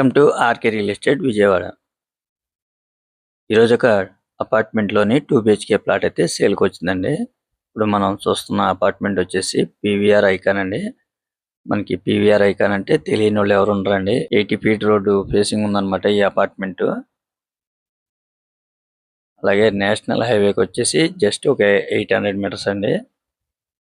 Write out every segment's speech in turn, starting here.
Welcome to RK real estate Vijayawada. ఈరోజు ఒక అపార్ట్మెంట్లోని two BHK plot అయితే సేల్కి వచ్చిందండి. ఇప్పుడు మనం చూస్తున్న అపార్ట్మెంట్ వచ్చేసి పీవీఆర్ ఐకాన్ అండి. మనకి పీవీఆర్ ఐకాన్ అంటే తెలియని వాళ్ళు ఎవరు ఉండరండి. ఎయిటీ ఫీట్ రోడ్డు ఫేసింగ్ ఉందన్నమాట ఈ అపార్ట్మెంట్ అలాగే నేషనల్ హైవేకి వచ్చేసి జస్ట్ ఒక ఎయిట్ హండ్రెడ్ మీటర్స్ అండి.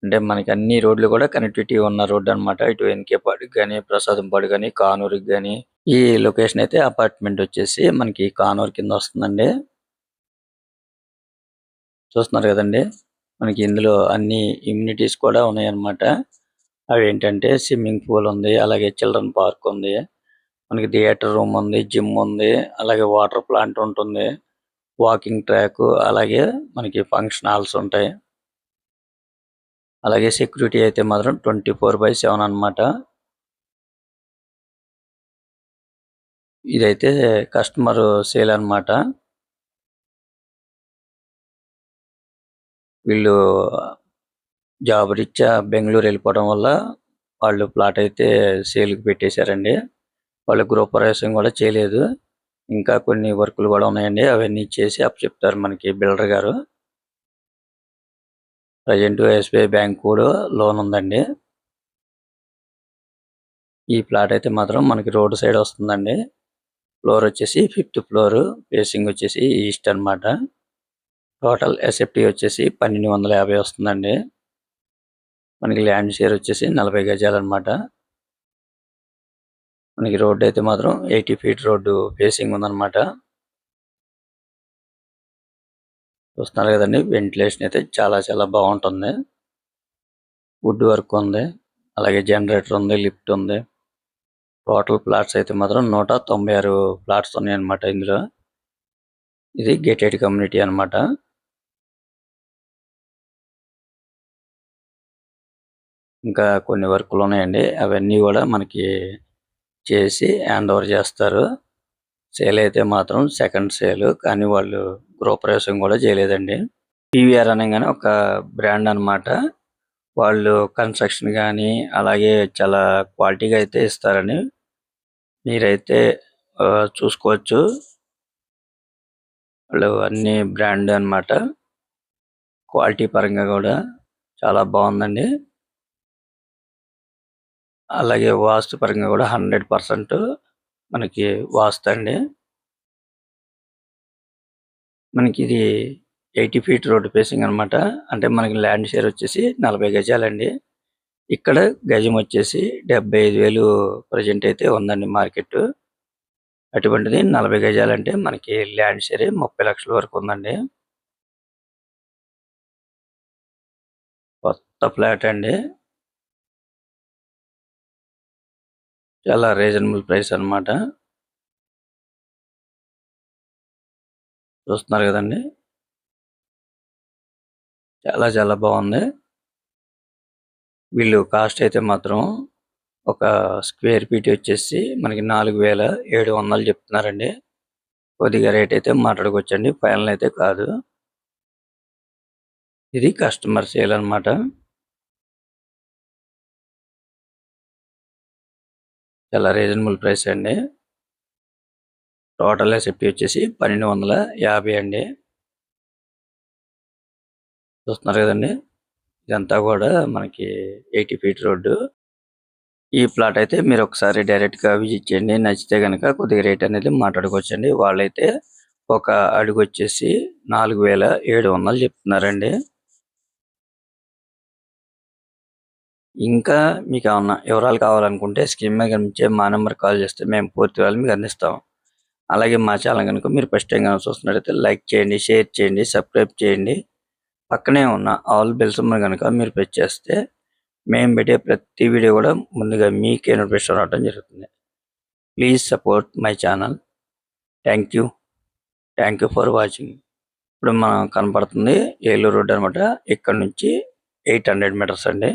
అంటే మనకి అన్ని రోడ్లు కూడా కనెక్టివిటీ ఉన్న రోడ్ అనమాట ఇటు వెనకేపాడుకి కానీ ప్రసాదం పాడు కానీ కానూరుకి కానీ ఈ లొకేషన్ అయితే అపార్ట్మెంట్ వచ్చేసి మనకి కానూరు కింద వస్తుందండి. చూస్తున్నారు కదండి? మనకి ఇందులో అన్ని ఇమ్యూనిటీస్ కూడా ఉన్నాయన్నమాట. అవి ఏంటంటే స్విమ్మింగ్ పూల్ ఉంది అలాగే చిల్డ్రన్ పార్క్ ఉంది మనకి థియేటర్ రూమ్ ఉంది జిమ్ ఉంది అలాగే వాటర్ ప్లాంట్ ఉంటుంది వాకింగ్ ట్రాక్ అలాగే మనకి ఫంక్షన్ హాల్స్ ఉంటాయి. అలాగే సెక్యూరిటీ అయితే మాత్రం ట్వంటీ ఫోర్ బై సెవెన్ అనమాట ఇదైతే కస్టమర్ సేల్ అన్నమాట. వీళ్ళు జాబ్ రీత్యా బెంగళూరు వెళ్ళిపోవడం వల్ల వాళ్ళు ప్లాట్ అయితే సేల్కి పెట్టేశారండి. వాళ్ళు గృహప్రవేశం కూడా చేయలేదు. ఇంకా కొన్ని వర్కులు కూడా ఉన్నాయండి. అవన్నీ చేసి అప్ చెప్తారు మనకి బిల్డర్ గారు. ప్రజెంట్ ఎస్బీఐ బ్యాంక్ కూడా లోన్ ఉందండి. ఈ ప్లాట్ అయితే మాత్రం మనకి రోడ్ సైడ్ వస్తుందండి. ఫ్లోర్ వచ్చేసి ఫిఫ్త్ ఫ్లోర్. ఫేసింగ్ వచ్చేసి ఈస్ట్ అన్నమాట. టోటల్ ఎస్ఎఫ్టీ వచ్చేసి పన్నెండు వందల యాభై వస్తుందండి. మనకి ల్యాండ్ షేర్ వచ్చేసి నలభై గజాలు అనమాట మనకి రోడ్డు అయితే మాత్రం ఎయిటీ ఫీట్ రోడ్డు ఫేసింగ్ ఉందన్నమాట. చూస్తున్నారు కదండి వెంటిలేషన్ అయితే చాలా చాలా బాగుంటుంది. వుడ్ వర్క్ ఉంది. అలాగే జనరేటర్ ఉంది లిఫ్ట్ ఉంది. టోటల్ ప్లాట్స్ అయితే మాత్రం నూట తొంభై ఆరు ప్లాట్స్ ఉన్నాయి అన్నమాట ఇందులో. ఇది గేటెడ్ కమ్యూనిటీ అన్నమాట. ఇంకా కొన్ని వర్కులు ఉన్నాయండి. అవన్నీ కూడా మనకి చేసి హ్యాండ్ ఓవర్ చేస్తారు. సేల్ అయితే మాత్రం సెకండ్ సేల్ కానీ వాళ్ళు గృహప్రవేశం కూడా చేయలేదండి. పీవీఆర్ అనగానే ఒక బ్రాండ్ అన్నమాట. వాళ్ళు కన్స్ట్రక్షన్ కానీ అలాగే చాలా క్వాలిటీగా అయితే ఇస్తారని మీరైతే చూసుకోవచ్చు. వాళ్ళు అన్ని బ్రాండ్ అన్నమాట. క్వాలిటీ పరంగా కూడా చాలా బాగుందండి. అలాగే వాస్తు పరంగా కూడా హండ్రెడ్ పర్సెంట్ మనకి వాస్తు అండి. మనకి ఇది ఎయిటీ ఫీట్ రోడ్ ఫేసింగ్ అన్నమాట. అంటే మనకి ల్యాండ్ షేర్ వచ్చేసి నలభై గజాలండి. ఇక్కడ గజం వచ్చేసి డెబ్బై ఐదు వేలు ప్రజెంట్ అయితే ఉందండి మార్కెట్. అటువంటిది నలభై గజాలంటే మనకి ల్యాండ్ షేర్ ముప్పై లక్షల వరకు ఉందండి. కొత్త ఫ్లాట్ అండి. చాలా రీజనబుల్ ప్రైస్ అన్నమాట. చూస్తున్నారు కదండి. చాలా చాలా బాగుంది. వీళ్ళు కాస్ట్ అయితే మాత్రం ఒక స్క్వేర్ ఫీట్ వచ్చేసి మనకి నాలుగు వేల ఏడు వందలు చెప్తున్నారండి. కొద్దిగా రేట్ అయితే మాట్లాడుకోవచ్చండి. ఫైనల్ అయితే కాదు. ఇది కస్టమర్ సేల్ అన్నమాట. చాలా రీజనబుల్ ప్రైస్ అండి. టోటల్ ఎస్ఎఫ్టీ వచ్చేసి పన్నెండు వందల యాభై అండి. చూస్తున్నారు కదండి. ఇదంతా కూడా మనకి ఎయిటీ ఫీట్ రోడ్డు. ఈ ప్లాట్ అయితే మీరు ఒకసారి డైరెక్ట్గా విజిట్ చేయండి. నచ్చితే కనుక కొద్దిగా రేట్ అనేది మాట్లాడుకోవచ్చండి. వాళ్ళైతే ఒక అడుగు వచ్చేసి నాలుగు వేల ఏడు వందలు చెప్తున్నారండి. ఇంకా మీకు ఏమన్నా వివరాలు కావాలనుకుంటే స్క్రీన్ మీద కనిపించే మా నెంబర్ కాల్ చేస్తే మేము పూర్తి వివరాలు మీకు అందిస్తాం. అలాగే మా ఛానల్ కనుక మీరు ఫస్ట్ టైం కనుక చూస్తున్నట్లయితే లైక్ చేయండి షేర్ చేయండి సబ్స్క్రైబ్ చేయండి. పక్కనే ఉన్న ఆల్ బెల్స్ కనుక మీరు ప్రెస్ చేస్తే మేము పెట్టే ప్రతి వీడియో కూడా ముందుగా మీకే నోటిఫికేషన్ రావడం జరుగుతుంది. Please support my channel thank you thank you for watching ఇప్పుడు మనం కనపడుతుంది ఏలూరు రోడ్ అనమాట ఇక్కడ నుంచి ఎయిట్ హండ్రెడ్ మీటర్స్ అండి.